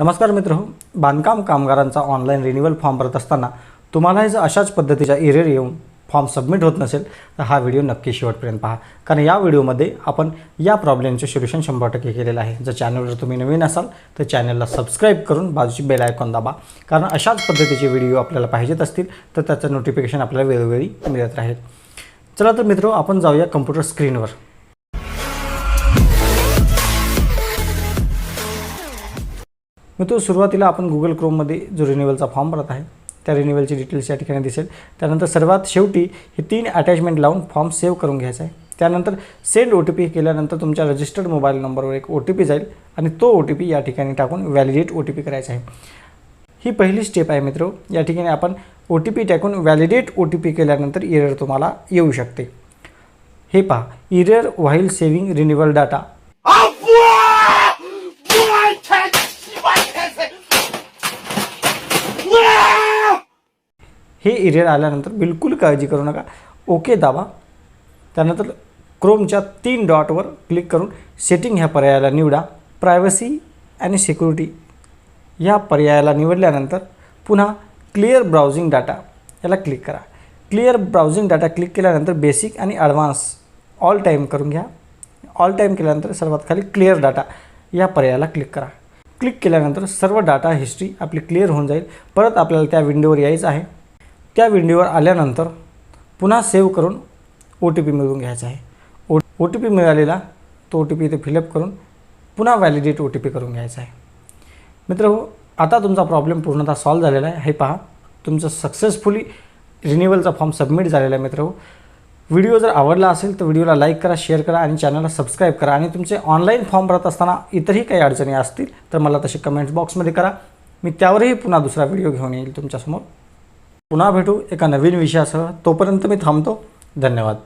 नमस्कार मित्र हो, बांधकाम कामगारांचा ऑनलाईन रिन्युअल फॉर्म भरत असताना तुम्हालाही जर अशाच पद्धतीच्या एरर येऊन फॉर्म सबमिट होत नसेल तर हा व्हिडिओ नक्की शेवटपर्यंत पहा. कारण या व्हिडिओमध्ये आपण या प्रॉब्लेमचे सोल्युशन शंभर टक्के केलेलं आहे. जर चॅनलवर तुम्ही नवीन असाल तर चॅनलला सबस्क्राईब करून बाजूची बेल आयकॉन दाबा. कारण अशाच पद्धतीचे व्हिडिओ आपल्याला पाहिजेत असतील तर त्याचं नोटिफिकेशन आपल्याला वेळोवेळी मिळत राहील. चला तर मित्र हो, आपण जाऊया कम्प्युटर स्क्रीनवर मित्र सुरुवातीला आपण गुगल क्रोममध्ये जो रिन्युअलचा फॉर्म भरत आहे त्या रिन्युअलची डिटेल्स या ठिकाणी दिसेल. त्यानंतर सर्वात शेवटी हे तीन अटॅचमेंट लावून फॉर्म सेव्ह करून घ्यायचा आहे. त्यानंतर सेंड ओ टी पी केल्यानंतर तुमच्या रजिस्टर्ड मोबाईल नंबरवर एक ओ टी पी जाईल आणि तो ओ टी पी या ठिकाणी टाकून व्हॅलिडेट ओ टी पी करायचा आहे. ही पहिली स्टेप आहे मित्र. या ठिकाणी आपण ओ टी पी टाकून व्हॅलिडेट ओ टी पी केल्यानंतर इरर तुम्हाला येऊ शकते. हे पहा error while saving renewal data हे इरेर आल्यानंतर बिलकुल काळजी करू नका. ओके दाबा. त्यानंतर क्रोमच्या तीन डॉटवर क्लिक करून सेटिंग ह्या पर्यायाला निवडा. प्रायव्हसी आणि सिक्युरिटी या पर्यायाला निवडल्यानंतर पुन्हा क्लिअर ब्राउझिंग डाटा याला क्लिक करा. क्लिअर ब्राउझिंग डाटा क्लिक केल्यानंतर बेसिक आणि ॲडव्हान्स ऑल टाईम करून घ्या. ऑल टाईम केल्यानंतर सर्वात खाली क्लिअर डाटा या पर्यायाला क्लिक करा. क्लिक केल्यानंतर सर्व डाटा हिस्ट्री आपली क्लिअर होऊन जाईल. परत आपल्याला त्या विंडोवर यायचं आहे. त्या विंडोवर आल्यानंतर पुन्हा सेव्ह करून ओ टी पी मिळवून घ्यायचा आहे. ओ ओ टी पी मिळालेला तो ओ टी पी इथे फिलअप करून पुन्हा व्हॅलिडेट ओ टी पी करून घ्यायचा आहे. मित्र हो आता तुमचा प्रॉब्लेम पूर्णतः सॉल्व झालेला आहे. हे पहा तुमचं सक्सेसफुली रिन्युअलचा फॉर्म सबमिट झालेला आहे मित्र हो. व्हिडिओ जर आवडला असेल तर व्हिडिओला लाईक करा शेअर करा आणि चॅनलला सबस्क्राईब करा. आणि तुमचे ऑनलाईन फॉर्म भरत असताना इतरही काही अडचणी असतील तर मला तसे कमेंट्स बॉक्समध्ये करा. मी त्यावरही पुन्हा दुसरा व्हिडिओ घेऊन येईल तुमच्यासमोर. पुन्हा भेटू एका नवीन विषयासह. तोपर्यंत मी थांबतो. धन्यवाद.